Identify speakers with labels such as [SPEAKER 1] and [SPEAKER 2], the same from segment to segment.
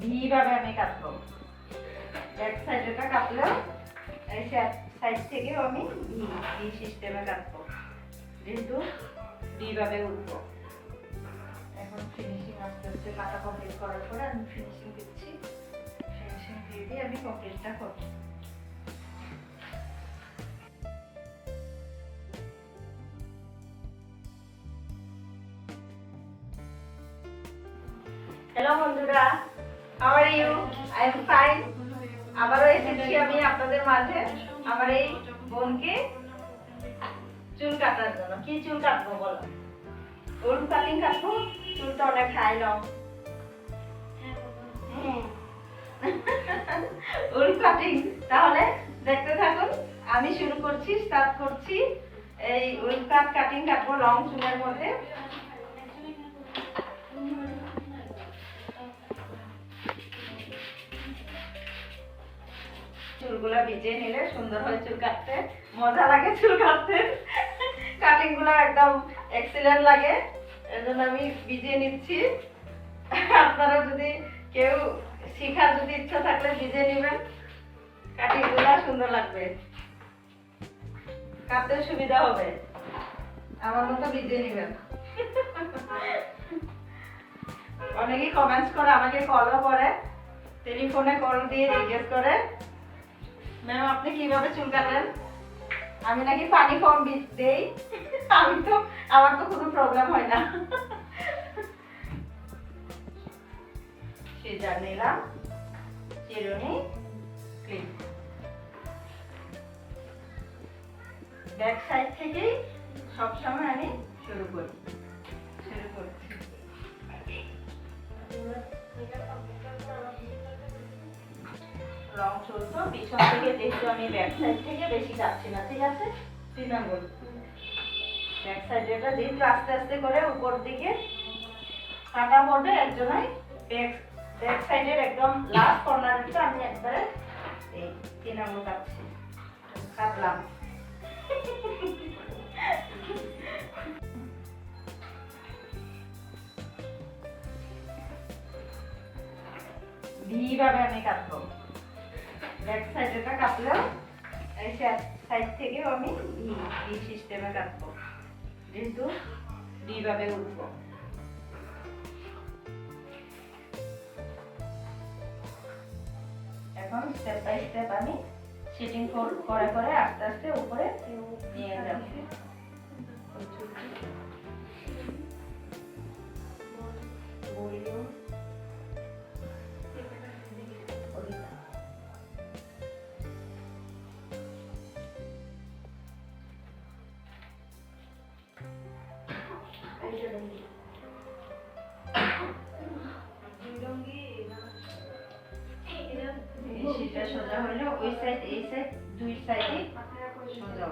[SPEAKER 1] V ভাবে আমি কাটবো। ব্যাক সাইডেটা কাটলেও এই সাইড থেকেও আমি ভি ভি সিস্টেমে কাটবো। যেহেতু ভি উঠবো। এখন ফিনিশিং আস্তে আস্তে কাটা কমপ্লিট করার পরে আমি ফিনিশিং দিচ্ছি। ফিনিশিং দিয়ে দিয়ে আমি কমপ্লিটটা করব। হ্যালো বন্ধুরা ফাইন আবারও এসেছি আমি আপনাদের মাঝে। আমার এই বোনকে চুল কাটার জন্য। কি চুল কাটবো বলো? কাটিং কাটবো? চুলটা অনেক হাই লং উল কাটিং তাহলে দেখতে থাকুন আমি শুরু করছি স্টার্ট করছি। এই উল কাট কাটিং কাটবো লং চুলের মধ্যে। চুলগুলা ভিজিয়ে নিলে সুন্দর হয় চুল কাটতে। মজা লাগে চুল কাটতে। কাটিংগুলো একদম এক্সিলেন্ট লাগে। এজন্য আমি ভিজিয়ে নিচ্ছি। আপনারা যদি কেউ শিখার যদি ইচ্ছা থাকলে ভিজিয়ে নেবেন। কাটিংগুলা সুন্দর লাগবে। কাটতে সুবিধা হবে। আমার মতো ভিজিয়ে নেবেন। অনেকেই কমেন্টস করে, আমাকে কলও করে। টেলিফোনে কল দিয়ে জিজ্ঞেস করে। ম্যাম আপনি কীভাবে চুল কাটেন আমি নাকি পানি কম দেই। আমি তো, আমার তো কোনো প্রবলেম হয় না। সিজার নিলাম, চিরুনি ক্লিপ ব্যাক সাইড থেকেই সবসময় আমি শুরু করি। শুরু করছি। রং চলতো পিছন থেকে যেহেতু আমি ব্যাক সাইড থেকে বেশি যাচ্ছি না ঠিক আছে তৃণমূল ব্যাক সাইডেটা যেহেতু আস্তে আস্তে করে উপর দিকে কাটা পড়বে একজনাই ব্যাক ব্যাক সাইডের একদম লাস্ট কর্নারটা আমি একবারে এই তৃণমূল কাটছি কাটলাম ভি আমি কাটবো। ব্যাক সাইডেটা কাটলেও এই সাইড থেকেও আমি ভি ভি সিস্টেমে কাটবো। যেহেতু ভি ভাবে উঠবো। এখন স্টেপ বাই স্টেপ আমি সেটিং করে করে আস্তে আস্তে উপরে নিয়ে যাচ্ছি সেটা সোজা হলো ওই সাইড এই সাইড দুই সাইডে সোজা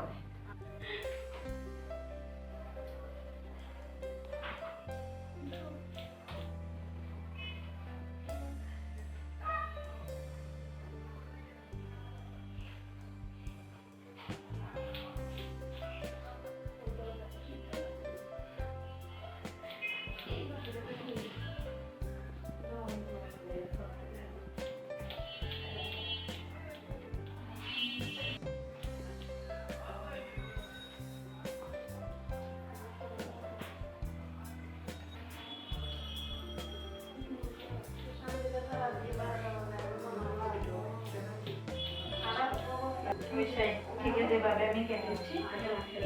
[SPEAKER 1] ওই সাইড থেকে যেভাবে আমি কেটেছি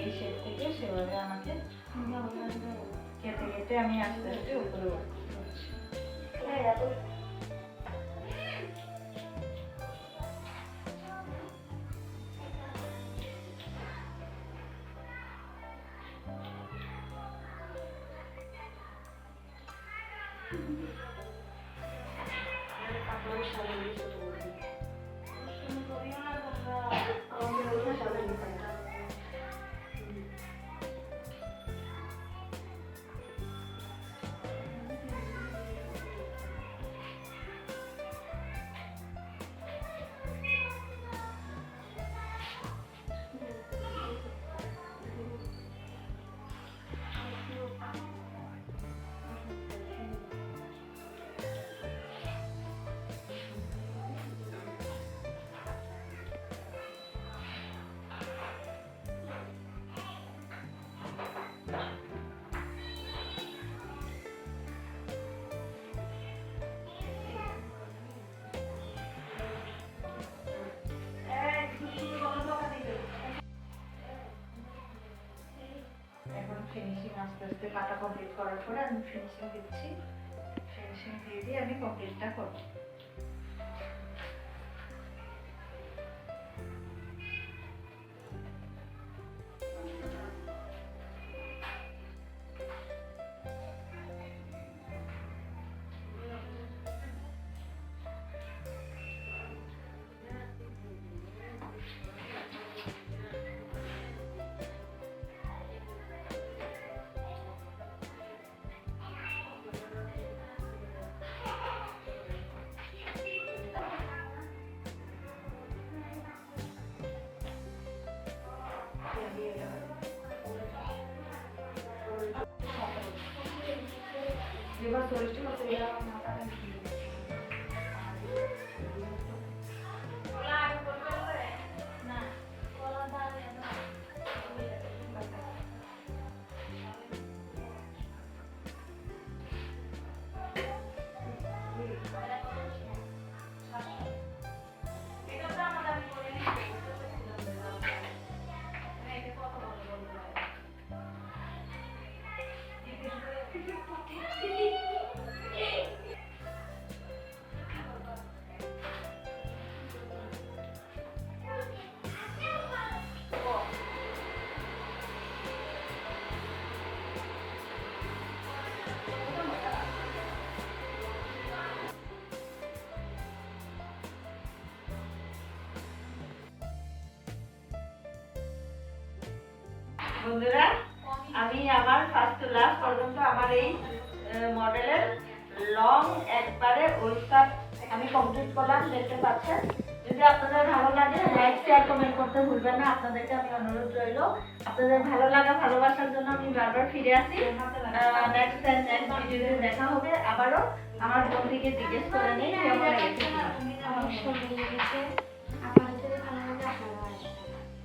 [SPEAKER 1] এই সাইড থেকে সেভাবে আমাকে কেটে কেটে আমি আস্তে আস্তে উপরে উঠছি। কাটা কমপ্লিট করার পরে আমি ফিনিশিং দিচ্ছি। ফিনিশিং দিয়ে দিয়ে আমি কমপ্লিটটা করব тоже, что. বন্ধুরা আমি আমার ফার্স্ট টু লাস্ট পর্যন্ত আমার এই মডেলের লং একবারে ওয়েস্টার আমি কমপ্লিট করলাম দেখতে পাচ্ছেন? যদি আপনাদের ভালো লাগে লাইক শেয়ার কমেন্ট করতে ভুলবেন না। আপনাদেরকে আমি অনুরোধ রইল। আপনাদের ভালো লাগা ভালোবাসার জন্য আমি বারবার ফিরে আসি। নেক্সট নেক্সট ভিডিওতে দেখা হবে। আবারও আমার বন্ধুকে জিজ্ঞেস করে নিই কেমন
[SPEAKER 2] আসবেন।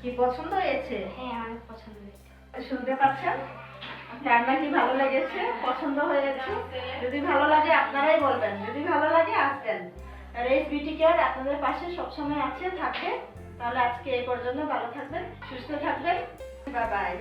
[SPEAKER 1] কি পছন্দ হয়েছে?
[SPEAKER 2] হ্যাঁ
[SPEAKER 1] শুনতে পাচ্ছেন? রান্না কি ভালো লেগেছে? পছন্দ হয়ে হয়েছে? যদি ভালো লাগে আপনারাই বলবেন। যদি ভালো লাগে, আসবেন। আর এই বিউটি কেয়ার আপনাদের পাশে সবসময় আছে, থাকে। তাহলে আজকে এই পর্যন্ত ভালো থাকবেন, সুস্থ থাকবেন। Bye bye